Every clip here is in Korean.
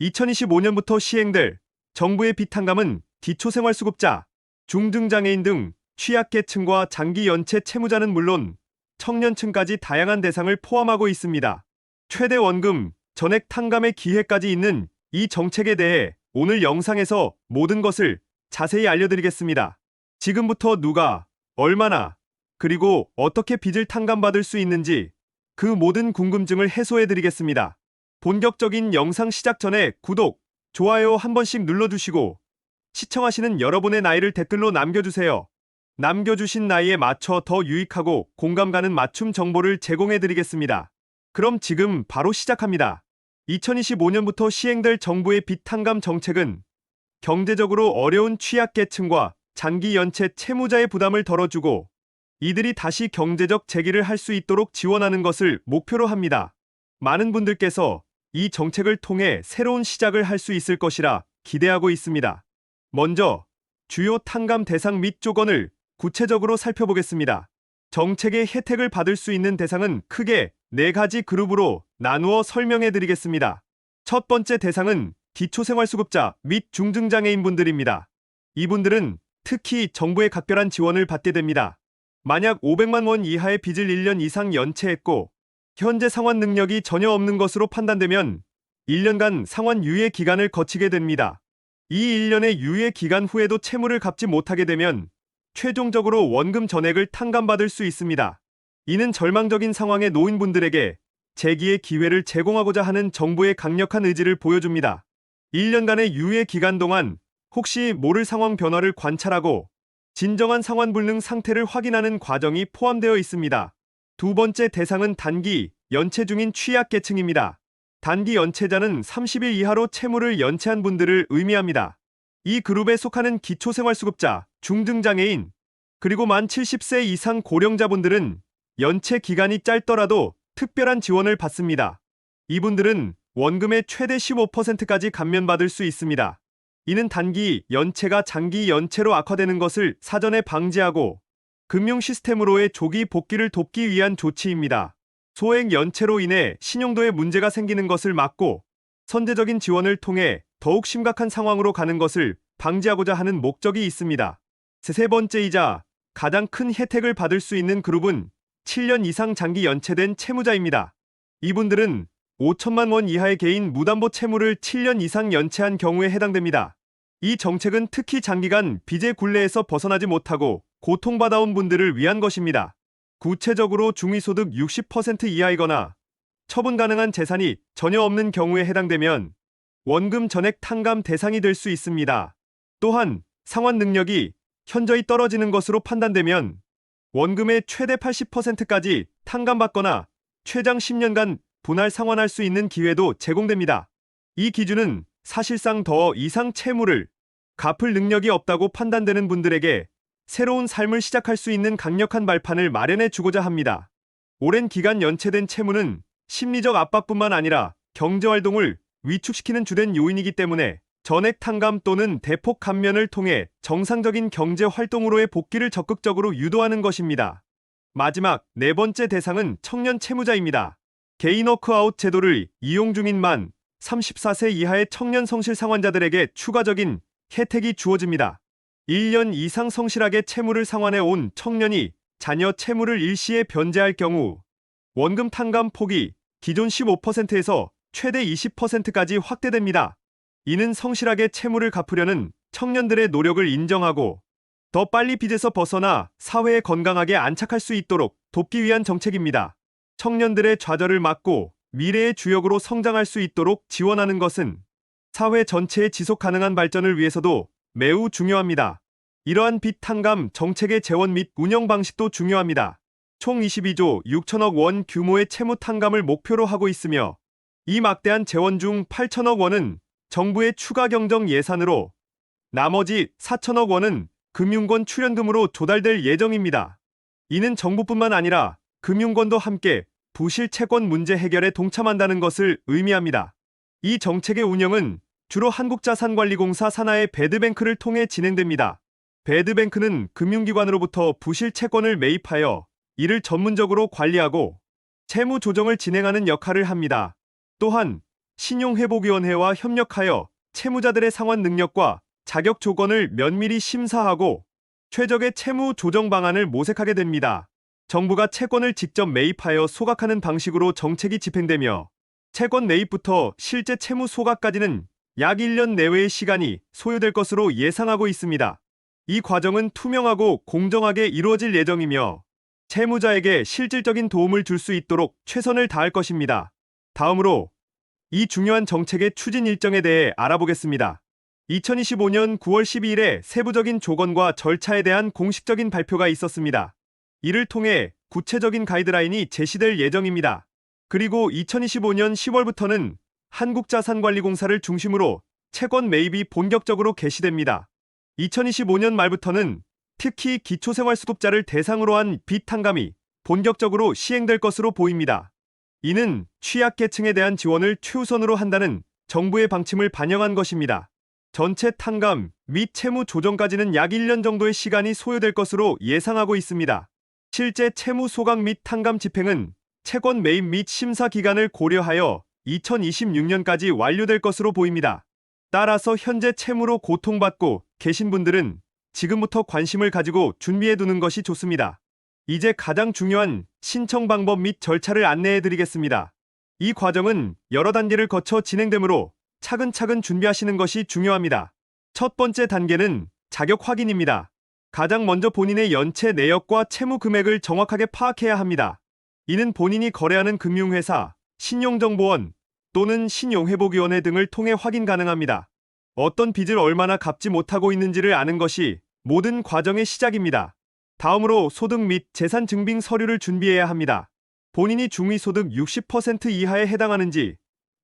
2025년부터 시행될 정부의 비탄감은 기초생활수급자, 중증장애인 등 취약계층과 장기 연체 채무자는 물론 청년층까지 다양한 대상을 포함하고 있습니다. 최대 원금, 전액 탕감의 기회까지 있는 이 정책에 대해 오늘 영상에서 모든 것을 자세히 알려드리겠습니다. 지금부터 누가, 얼마나, 그리고 어떻게 빚을 탕감받을 수 있는지 그 모든 궁금증을 해소해드리겠습니다. 본격적인 영상 시작 전에 구독, 좋아요 한 번씩 눌러주시고 시청하시는 여러분의 나이를 댓글로 남겨주세요. 남겨주신 나이에 맞춰 더 유익하고 공감 가는 맞춤 정보를 제공해드리겠습니다. 그럼 지금 바로 시작합니다. 2025년부터 시행될 정부의 빚 탕감 정책은 경제적으로 어려운 취약계층과 장기 연체 채무자의 부담을 덜어주고 이들이 다시 경제적 재기를 할 수 있도록 지원하는 것을 목표로 합니다. 많은 분들께서 이 정책을 통해 새로운 시작을 할 수 있을 것이라 기대하고 있습니다. 먼저 주요 탕감 대상 및 조건을 구체적으로 살펴보겠습니다. 정책의 혜택을 받을 수 있는 대상은 크게 네 가지 그룹으로 나누어 설명해 드리겠습니다. 첫 번째 대상은 기초생활수급자 및 중증장애인분들입니다. 이분들은 특히 정부의 각별한 지원을 받게 됩니다. 만약 500만 원 이하의 빚을 1년 이상 연체했고 현재 상환 능력이 전혀 없는 것으로 판단되면 1년간 상환 유예 기간을 거치게 됩니다. 이 1년의 유예 기간 후에도 채무를 갚지 못하게 되면 최종적으로 원금 전액을 탕감받을 수 있습니다. 이는 절망적인 상황의 노인분들에게 재기의 기회를 제공하고자 하는 정부의 강력한 의지를 보여줍니다. 1년간의 유예 기간 동안 혹시 모를 상황 변화를 관찰하고 진정한 상환 불능 상태를 확인하는 과정이 포함되어 있습니다. 두 번째 대상은 단기 연체 중인 취약계층입니다. 단기 연체자는 30일 이하로 채무를 연체한 분들을 의미합니다. 이 그룹에 속하는 기초생활수급자, 중증장애인, 그리고 만 70세 이상 고령자분들은 연체 기간이 짧더라도 특별한 지원을 받습니다. 이분들은 원금의 최대 15%까지 감면받을 수 있습니다. 이는 단기 연체가 장기 연체로 악화되는 것을 사전에 방지하고 금융 시스템으로의 조기 복귀를 돕기 위한 조치입니다. 소액 연체로 인해 신용도에 문제가 생기는 것을 막고 선제적인 지원을 통해 더욱 심각한 상황으로 가는 것을 방지하고자 하는 목적이 있습니다. 세 번째이자 가장 큰 혜택을 받을 수 있는 그룹은 7년 이상 장기 연체된 채무자입니다. 이분들은 5천만 원 이하의 개인 무담보 채무를 7년 이상 연체한 경우에 해당됩니다. 이 정책은 특히 장기간 빚의 굴레에서 벗어나지 못하고 고통받아온 분들을 위한 것입니다. 구체적으로 중위소득 60% 이하이거나 처분 가능한 재산이 전혀 없는 경우에 해당되면 원금 전액 탕감 대상이 될 수 있습니다. 또한 상환 능력이 현저히 떨어지는 것으로 판단되면 원금의 최대 80%까지 탕감받거나 최장 10년간 분할 상환할 수 있는 기회도 제공됩니다. 이 기준은 사실상 더 이상 채무를 갚을 능력이 없다고 판단되는 분들에게 새로운 삶을 시작할 수 있는 강력한 발판을 마련해 주고자 합니다. 오랜 기간 연체된 채무는 심리적 압박뿐만 아니라 경제활동을 위축시키는 주된 요인이기 때문에 전액 탕감 또는 대폭 감면을 통해 정상적인 경제 활동으로의 복귀를 적극적으로 유도하는 것입니다. 마지막 네 번째 대상은 청년 채무자입니다. 개인 워크아웃 제도를 이용 중인 만 34세 이하의 청년 성실 상환자들에게 추가적인 혜택이 주어집니다. 1년 이상 성실하게 채무를 상환해 온 청년이 자녀 채무를 일시에 변제할 경우 원금 탕감 폭이 기존 15%에서 최대 20%까지 확대됩니다. 이는 성실하게 채무를 갚으려는 청년들의 노력을 인정하고 더 빨리 빚에서 벗어나 사회에 건강하게 안착할 수 있도록 돕기 위한 정책입니다. 청년들의 좌절을 막고 미래의 주역으로 성장할 수 있도록 지원하는 것은 사회 전체의 지속 가능한 발전을 위해서도 매우 중요합니다. 이러한 빚 탕감 정책의 재원 및 운영 방식도 중요합니다. 총 22조 6천억 원 규모의 채무 탕감을 목표로 하고 있으며 이 막대한 재원 중 8천억 원은 정부의 추가 경정 예산으로 나머지 4천억 원은 금융권 출연금으로 조달될 예정입니다. 이는 정부뿐만 아니라 금융권도 함께 부실 채권 문제 해결에 동참한다는 것을 의미합니다. 이 정책의 운영은 주로 한국자산관리공사 산하의 배드뱅크를 통해 진행됩니다. 배드뱅크는 금융기관으로부터 부실 채권을 매입하여 이를 전문적으로 관리하고 채무 조정을 진행하는 역할을 합니다. 또한 신용회복위원회와 협력하여 채무자들의 상환 능력과 자격 조건을 면밀히 심사하고 최적의 채무 조정 방안을 모색하게 됩니다. 정부가 채권을 직접 매입하여 소각하는 방식으로 정책이 집행되며 채권 매입부터 실제 채무 소각까지는 약 1년 내외의 시간이 소요될 것으로 예상하고 있습니다. 이 과정은 투명하고 공정하게 이루어질 예정이며 채무자에게 실질적인 도움을 줄 수 있도록 최선을 다할 것입니다. 다음으로 이 중요한 정책의 추진 일정에 대해 알아보겠습니다. 2025년 9월 12일에 세부적인 조건과 절차에 대한 공식적인 발표가 있었습니다. 이를 통해 구체적인 가이드라인이 제시될 예정입니다. 그리고 2025년 10월부터는 한국자산관리공사를 중심으로 채권 매입이 본격적으로 개시됩니다. 2025년 말부터는 특히 기초생활수급자를 대상으로 한 빚 탕감이 본격적으로 시행될 것으로 보입니다. 이는 취약계층에 대한 지원을 최우선으로 한다는 정부의 방침을 반영한 것입니다. 전체 탕감 및 채무 조정까지는 약 1년 정도의 시간이 소요될 것으로 예상하고 있습니다. 실제 채무 소각 및 탕감 집행은 채권 매입 및 심사 기간을 고려하여 2026년까지 완료될 것으로 보입니다. 따라서 현재 채무로 고통받고 계신 분들은 지금부터 관심을 가지고 준비해 두는 것이 좋습니다. 이제 가장 중요한 신청 방법 및 절차를 안내해 드리겠습니다. 이 과정은 여러 단계를 거쳐 진행되므로 차근차근 준비하시는 것이 중요합니다. 첫 번째 단계는 자격 확인입니다. 가장 먼저 본인의 연체 내역과 채무 금액을 정확하게 파악해야 합니다. 이는 본인이 거래하는 금융회사, 신용정보원 또는 신용회복위원회 등을 통해 확인 가능합니다. 어떤 빚을 얼마나 갚지 못하고 있는지를 아는 것이 모든 과정의 시작입니다. 다음으로 소득 및 재산 증빙 서류를 준비해야 합니다. 본인이 중위소득 60% 이하에 해당하는지,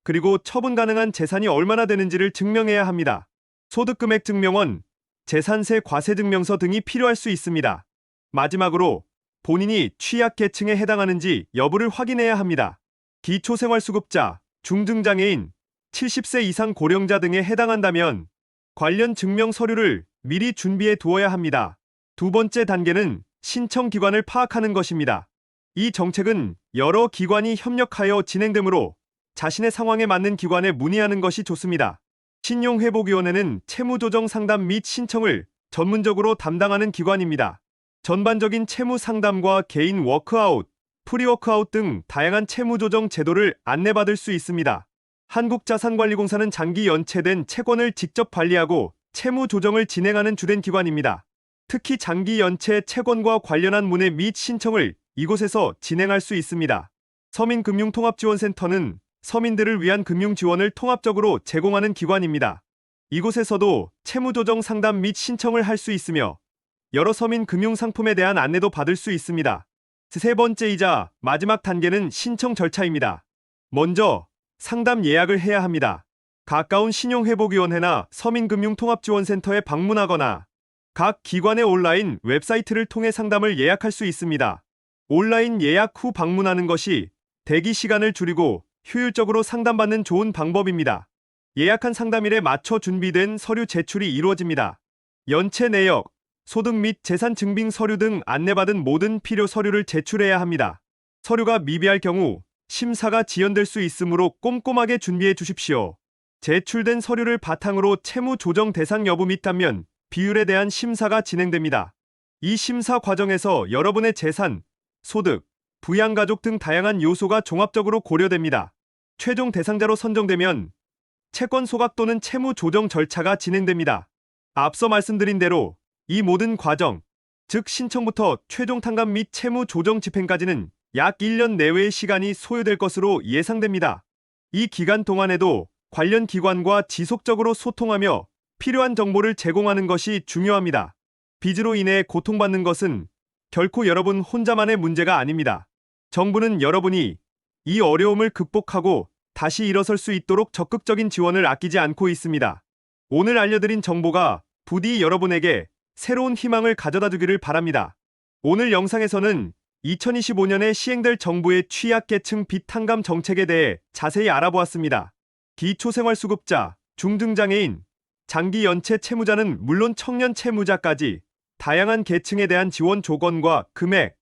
그리고 처분 가능한 재산이 얼마나 되는지를 증명해야 합니다. 소득금액 증명원, 재산세 과세 증명서 등이 필요할 수 있습니다. 마지막으로 본인이 취약계층에 해당하는지 여부를 확인해야 합니다. 기초생활수급자, 중증장애인, 70세 이상 고령자 등에 해당한다면 관련 증명 서류를 미리 준비해 두어야 합니다. 두 번째 단계는 신청 기관을 파악하는 것입니다. 이 정책은 여러 기관이 협력하여 진행되므로 자신의 상황에 맞는 기관에 문의하는 것이 좋습니다. 신용회복위원회는 채무조정 상담 및 신청을 전문적으로 담당하는 기관입니다. 전반적인 채무 상담과 개인 워크아웃, 프리워크아웃 등 다양한 채무 조정 제도를 안내받을 수 있습니다. 한국자산관리공사는 장기 연체된 채권을 직접 관리하고 채무 조정을 진행하는 주된 기관입니다. 특히 장기 연체 채권과 관련한 문의 및 신청을 이곳에서 진행할 수 있습니다. 서민금융통합지원센터는 서민들을 위한 금융 지원을 통합적으로 제공하는 기관입니다. 이곳에서도 채무조정 상담 및 신청을 할 수 있으며 여러 서민 금융 상품에 대한 안내도 받을 수 있습니다. 세 번째이자 마지막 단계는 신청 절차입니다. 먼저 상담 예약을 해야 합니다. 가까운 신용회복위원회나 서민금융통합지원센터에 방문하거나 각 기관의 온라인 웹사이트를 통해 상담을 예약할 수 있습니다. 온라인 예약 후 방문하는 것이 대기 시간을 줄이고 효율적으로 상담받는 좋은 방법입니다. 예약한 상담일에 맞춰 준비된 서류 제출이 이루어집니다. 연체 내역, 소득 및 재산 증빙 서류 등 안내받은 모든 필요 서류를 제출해야 합니다. 서류가 미비할 경우 심사가 지연될 수 있으므로 꼼꼼하게 준비해 주십시오. 제출된 서류를 바탕으로 채무 조정 대상 여부 및 단면, 비율에 대한 심사가 진행됩니다. 이 심사 과정에서 여러분의 재산, 소득, 부양가족 등 다양한 요소가 종합적으로 고려됩니다. 최종 대상자로 선정되면 채권 소각 또는 채무 조정 절차가 진행됩니다. 앞서 말씀드린 대로 이 모든 과정, 즉 신청부터 최종 탕감 및 채무 조정 집행까지는 약 1년 내외의 시간이 소요될 것으로 예상됩니다. 이 기간 동안에도 관련 기관과 지속적으로 소통하며 필요한 정보를 제공하는 것이 중요합니다. 빚으로 인해 고통받는 것은 결코 여러분 혼자만의 문제가 아닙니다. 정부는 여러분이 이 어려움을 극복하고 다시 일어설 수 있도록 적극적인 지원을 아끼지 않고 있습니다. 오늘 알려드린 정보가 부디 여러분에게 새로운 희망을 가져다 주기를 바랍니다. 오늘 영상에서는 2025년에 시행될 정부의 취약계층 빚 탕감 정책에 대해 자세히 알아보았습니다. 기초생활수급자, 중증장애인, 장기 연체 채무자는 물론 청년 채무자까지 다양한 계층에 대한 지원 조건과 금액,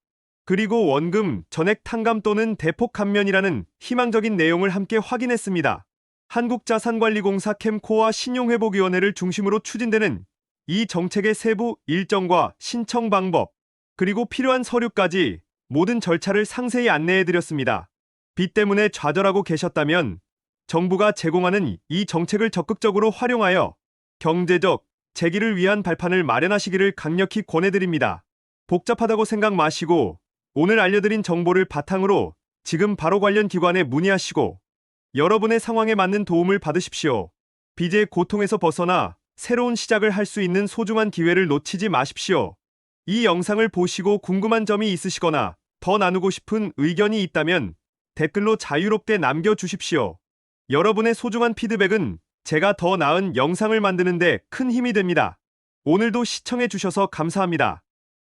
그리고 원금, 전액 탕감 또는 대폭 감면이라는 희망적인 내용을 함께 확인했습니다. 한국자산관리공사 캠코와 신용회복위원회를 중심으로 추진되는 이 정책의 세부 일정과 신청 방법, 그리고 필요한 서류까지 모든 절차를 상세히 안내해 드렸습니다. 빚 때문에 좌절하고 계셨다면 정부가 제공하는 이 정책을 적극적으로 활용하여 경제적 재기를 위한 발판을 마련하시기를 강력히 권해드립니다. 복잡하다고 생각 마시고 오늘 알려드린 정보를 바탕으로 지금 바로 관련 기관에 문의하시고 여러분의 상황에 맞는 도움을 받으십시오. 빚의 고통에서 벗어나 새로운 시작을 할 수 있는 소중한 기회를 놓치지 마십시오. 이 영상을 보시고 궁금한 점이 있으시거나 더 나누고 싶은 의견이 있다면 댓글로 자유롭게 남겨주십시오. 여러분의 소중한 피드백은 제가 더 나은 영상을 만드는데 큰 힘이 됩니다. 오늘도 시청해주셔서 감사합니다.